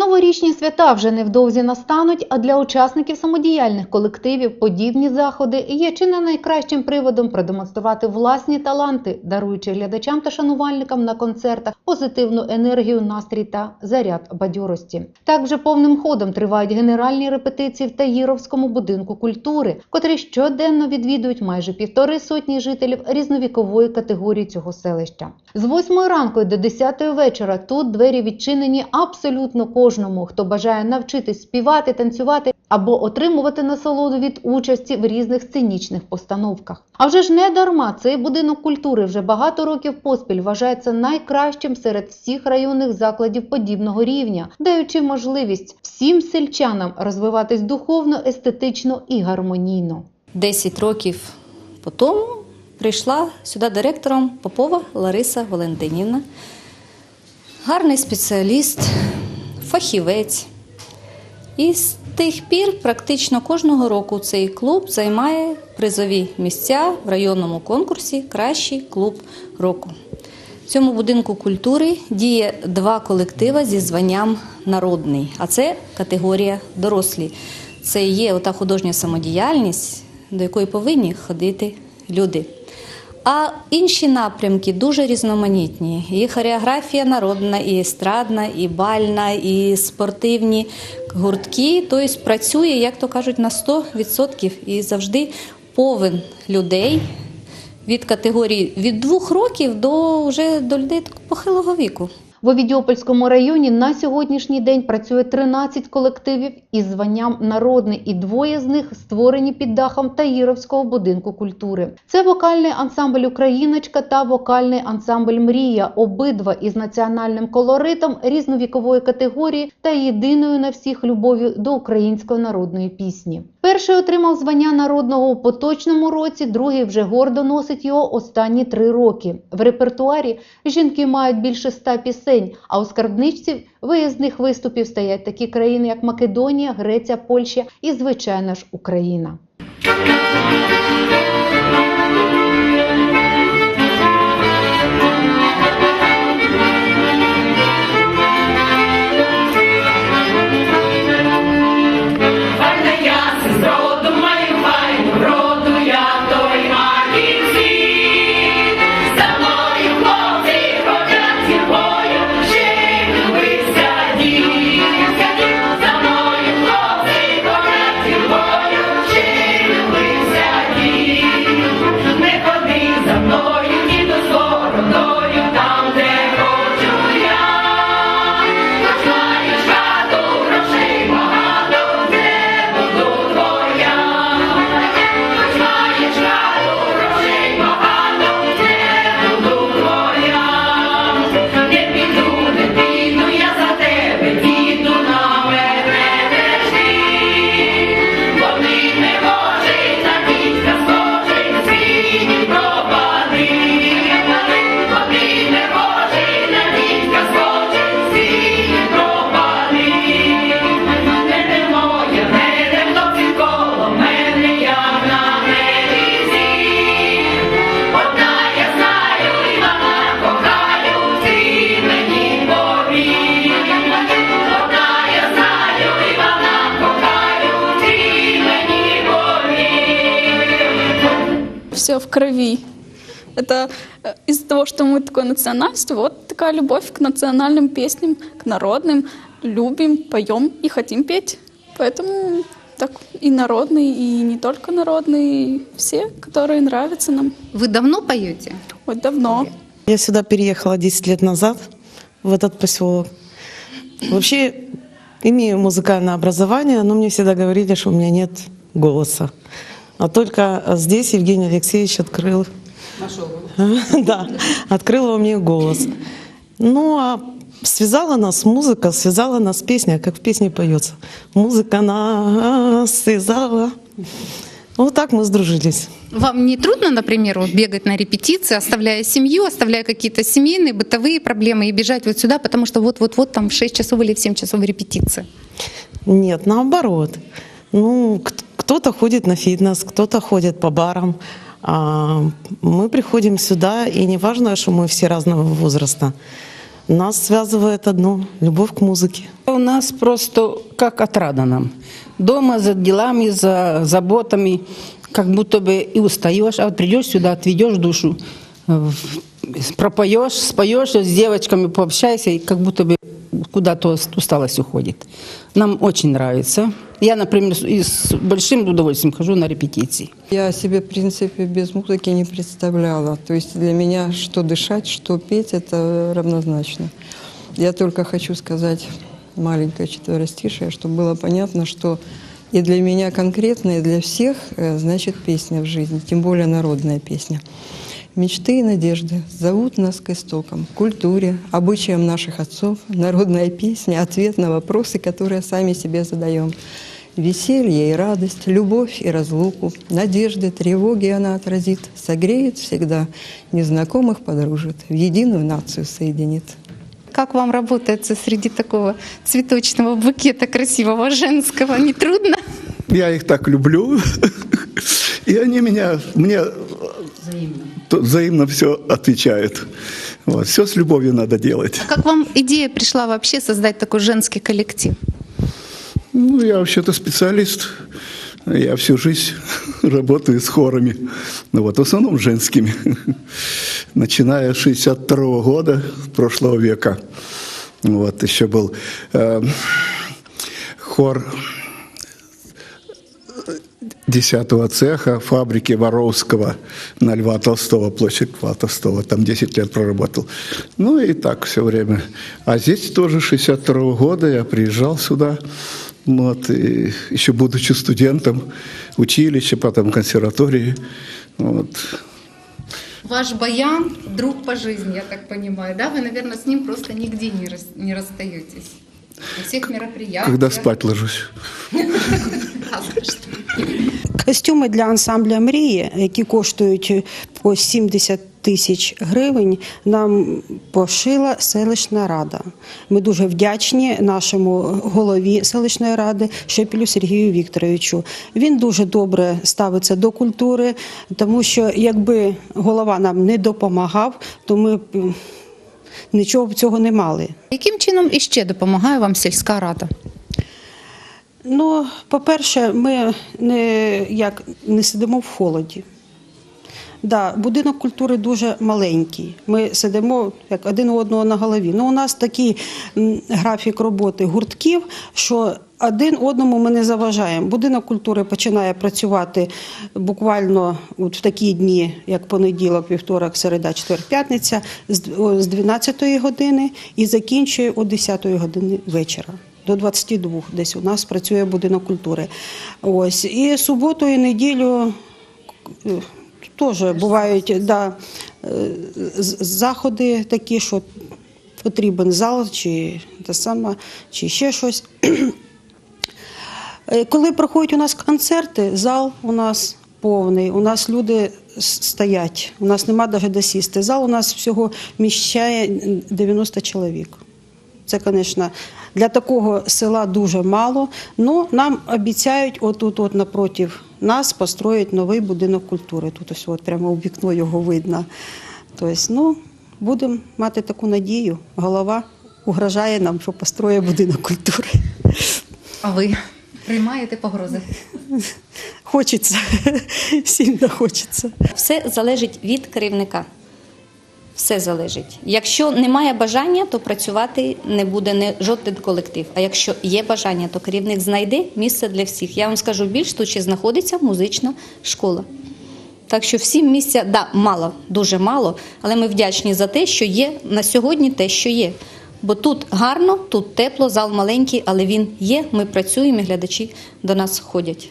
Новорічні свята вже невдовзі настануть, а для учасників самодіяльних колективів подібні заходи є чи не найкращим приводом продемонструвати власні таланти, даруючи глядачам та шанувальникам на концертах позитивну енергію, настрій та заряд бадьорості. Так вже повним ходом тривають генеральні репетиції в Таїровському будинку культури, котрі щоденно відвідують майже півтори сотні жителів різновікової категорії цього селища. З 8 ранку до 10 вечора тут двері відчинені абсолютно кожному, хто бажає навчитись співати, танцювати або отримувати насолоду від участі в різних сценічних постановках. А вже ж не дарма цей будинок культури вже багато років поспіль вважається найкращим серед всіх районних закладів подібного рівня, даючи можливість всім сельчанам розвиватись духовно, естетично і гармонійно. 10 років по тому прийшла сюди директором Попова Лариса Валентинівна. Гарний спеціаліст, фахівець. І з тих пір практично кожного року цей клуб займає призові місця в районному конкурсі Кращий клуб року. В цьому будинку культури діє два колективи зі званням народний, а це категорія дорослі. Це є ота художня самодіяльність, до якої повинні ходити люди. А інші напрямки дуже різноманітні. І хореографія народна, і естрадна, і бальна, і спортивні гуртки. Тобто працює, як то кажуть, на 100% і завжди повен людей від категорії від двох років до вже до людей похилого віку. В Овідіопольському районі на сьогоднішній день працює 13 колективів із званням народний, і двоє з них створені під дахом Таїровського будинку культури. Це вокальний ансамбль Україночка та вокальний ансамбль Мрія, обидва із національним колоритом різновікової категорії та єдиною на всіх любов'ю до української народної пісні. Перший отримав звання народного у поточному році, другий вже гордо носить його останні три роки. В репертуарі жінки мають більше ста пісень, а у скарбничці виїзних виступів стоять такі країни, як Македонія, Греція, Польща і, звичайно ж, Україна. Крови. Это э, из-за того, что мы такое национальство, вот такая любовь к национальным песням, к народным. Любим, поем и хотим петь. Поэтому так и народные, и не только народные, все, которые нравятся нам. Вы давно поете? Вот давно. Я сюда переехала 10 лет назад, в этот поселок. Вообще имею музыкальное образование, но мне всегда говорили, что у меня нет голоса. А только здесь Евгений Алексеевич открыл. Да, открыл во мне голос. Ну, а связала нас музыка, связала нас песня, как в песне поется. Музыка нас связала. Вот так мы сдружились. Вам не трудно, например, вот бегать на репетиции, оставляя семью, оставляя какие-то семейные, бытовые проблемы и бежать вот сюда, потому что вот-вот-вот там в 6 часов или в 7 часов репетиция? Нет, наоборот. Ну, к- кто-то ходит на фитнес, кто-то ходит по барам. А мы приходим сюда, и не важно, что мы все разного возраста. Нас связывает одно – любовь к музыке. У нас просто как отрада нам. Дома за делами, за заботами, как будто бы и устаешь, а вот придешь сюда, отведешь душу, пропоешь, споешь, с девочками пообщайся, и как будто бы куда-то усталость уходит. Нам очень нравится. Я, например, с- и с большим удовольствием хожу на репетиции. Я себе, в принципе, без музыки не представляла. То есть для меня что дышать, что петь – это равнозначно. Я только хочу сказать маленькое четверостишее, чтобы было понятно, что и для меня конкретно, и для всех э, значит песня в жизни, тем более народная песня. Мечты и надежды зовут нас к истокам, культуре, обычаям наших отцов. Народная песня – ответ на вопросы, которые сами себе задаем. Веселье и радость, любовь и разлуку, надежды, тревоги она отразит, согреет всегда, незнакомых подружит, в единую нацию соединит. Как вам работается среди такого цветочного букета красивого женского? Не трудно? Я их так люблю, и они меня, мне взаимно, взаимно все отвечают. Вот, все с любовью надо делать. А как вам идея пришла вообще создать такой женский коллектив? Ну, я вообще-то специалист. Я всю жизнь работаю с хорами. Ну, вот, в основном женскими. Начиная с 62 года прошлого века. Вот, еще был э, хор 10 цеха фабрики Воровского на Льва Толстого, площадь Льва Толстого. Там 10 лет проработал. Ну и так все время. А здесь тоже 62 года я приезжал сюда. Вот, и еще будучи студентом училища, потом консерватории. Вот. Ваш баян – друг по жизни, я так понимаю, да? Вы, наверное, с ним просто нигде не, рас- не расстаетесь. На всех мероприятиях. Когда спать ложусь. Костюми для ансамбля мрії, які коштують по 70 тисяч гривень, нам пошила селищна рада. Ми дуже вдячні нашому голові селищної ради Шепілю Сергію Вікторовичу. Він дуже добре ставиться до культури, тому що якби голова нам не допомагав, то ми б нічого б цього не мали. Яким чином іще допомагає вам сільська рада? Ну, по-перше, ми не, як, не сидимо в холоді. Да, будинок культури дуже маленький. Ми сидимо як один у одного на голові. Ну, у нас такий графік роботи гуртків, що один одному ми не заважаємо. Будинок культури починає працювати буквально от в такі дні, як понеділок, вівторок, середа, четвер, п'ятниця, з о, з 12 години і закінчує о 10 години вечора. До 22 десь у нас працює будинок культури. Ось. І суботу і неділю е, теж бувають да, е, заходи такі, що потрібен зал, чи те саме, чи ще щось. Е, Коли проходять у нас концерти, зал у нас повний, у нас люди стоять, у нас нема навіть де сісти. Зал у нас всього вміщає 90 чоловік. Це, звісно, для такого села дуже мало. але нам обіцяють отут, от напроти нас, построїть новий будинок культури. Тут ось от прямо у вікно його видно. Тобто, ну, будемо мати таку надію. Голова угрожає нам, що построїть будинок культури. А ви приймаєте погрози? Хочеться, сильно хочеться. Все залежить від керівника. Все залежить. Якщо немає бажання, то працювати не буде не жоден колектив. А якщо є бажання, то керівник знайде місце для всіх. Я вам скажу більш, тут ще знаходиться музична школа. Так що всім місця, да, мало, дуже мало, але ми вдячні за те, що є на сьогодні те, що є. Бо тут гарно, тут тепло, зал маленький, але він є. Ми працюємо, і глядачі до нас ходять.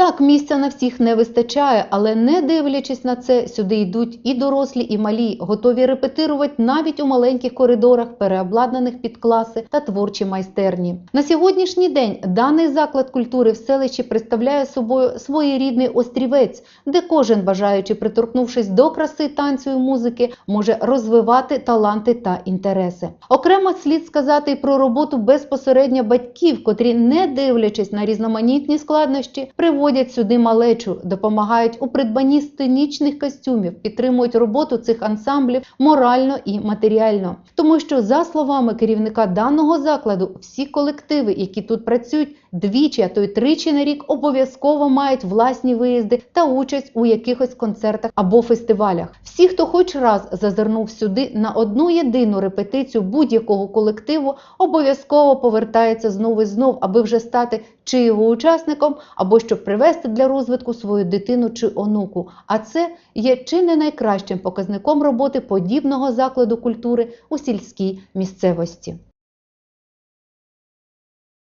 Так, місця на всіх не вистачає, але не дивлячись на це, сюди йдуть і дорослі, і малі, готові репетирувати навіть у маленьких коридорах, переобладнаних під класи та творчі майстерні. На сьогоднішній день даний заклад культури в селищі представляє собою своєрідний острівець, де кожен бажаючи, приторкнувшись до краси танцю і музики, може розвивати таланти та інтереси. Окремо слід сказати про роботу безпосередньо батьків, котрі, не дивлячись на різноманітні складнощі, приводять приводять сюди малечу, допомагають у придбанні сценічних костюмів, підтримують роботу цих ансамблів морально і матеріально. Тому що, за словами керівника даного закладу, всі колективи, які тут працюють, двічі, а то й тричі на рік обов'язково мають власні виїзди та участь у якихось концертах або фестивалях. Всі, хто хоч раз зазирнув сюди на одну єдину репетицію будь-якого колективу, обов'язково повертається знову і знов, аби вже стати чи його учасником, або щоб привести для розвитку свою дитину чи онуку. А це є чи не найкращим показником роботи подібного закладу культури у сільській місцевості.